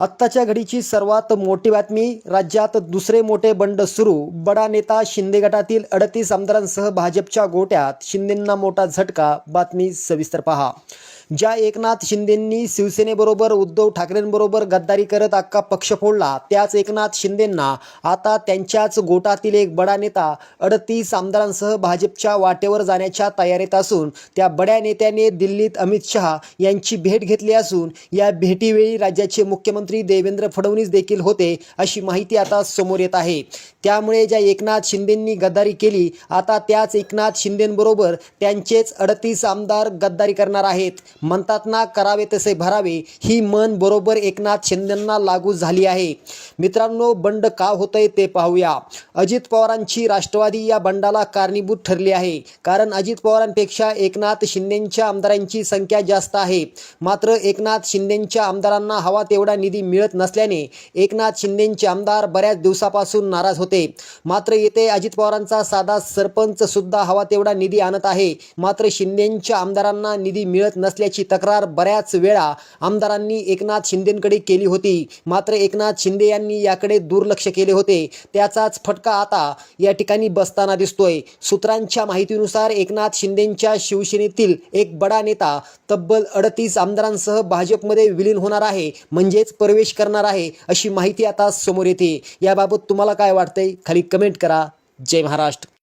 आत्ताच्या घडीची सर्वात मोठी बातमी राज्यात दुसरे मोठे बंड सुरू. बडा नेता शिंदे गटातील अडतीस आमदारांसह भाजपच्या गोट्यात शिंदेंना मोठा झटका. बातमी सविस्तर पहा. ज्या एकनाथ शिंदेंनी शिवसेनेबरोबर उद्धव ठाकरेंबरोबर गद्दारी करत अख्खा पक्ष फोडला त्याच एकनाथ शिंदेंना आता त्यांच्याच गोटातील एक बडा नेता अडतीस आमदारांसह भाजपच्या वाटेवर जाण्याच्या तयारीत असून त्या बड्या नेत्याने दिल्लीत अमित शहा यांची भेट घेतली असून या भेटीवेळी राज्याचे मुख्यमंत्री देवेंद्र फडणवीस देखील होते अशी माहिती आता समोर येत आहे. त्यामुळे ज्या एकनाथ शिंदेंनी गद्दारी केली आता त्याच एकनाथ शिंदेंबरोबर त्यांचेच अडतीस आमदार गद्दारी करणार आहेत. म्हणतात ना करावे तसे भरावे ही मन बरोबर एकनाथ शिंदेंना लागू झाली आहे. मित्रांनो बंड का होतंय ते पाहूया. अजित पवारांची राष्ट्रवादी या बंडाला कारणीभूत ठरली आहे. कारण अजित पवारांपेक्षा एकनाथ शिंदेंच्या आमदारांची संख्या जास्त आहे. मात्र एकनाथ शिंदेंच्या आमदारांना हवा तेवढा निधी मिळत नसल्याने एकनाथ शिंदेंचे आमदार बऱ्याच दिवसापासून नाराज होते. मात्र येथे अजित पवारांचा साधा सरपंच सुद्धा हवा तेवढा निधी आणत आहे. मात्र शिंदेंच्या आमदारांना निधी मिळत नसल्या तक्रार बऱ्याच वेळा आमदारांनी एकनाथ शिंदेंकडे केली होती. मात्र एकनाथ शिंदे यांनी याकडे दुर्लक्ष केले होते. त्याचाच फटका आता या ठिकाणी बसताना दिसतोय. सूत्रांच्या माहितीनुसार एकनाथ शिंदेंच्या शिवसेनेतील एक बडा नेता तब्बल अडतीस आमदारांसह भाजपमध्ये विलीन होणार आहे म्हणजेच प्रवेश करणार आहे अशी माहिती आता समोर येते. याबाबत तुम्हाला काय वाटतंय? खाली कमेंट करा. जय महाराष्ट्र.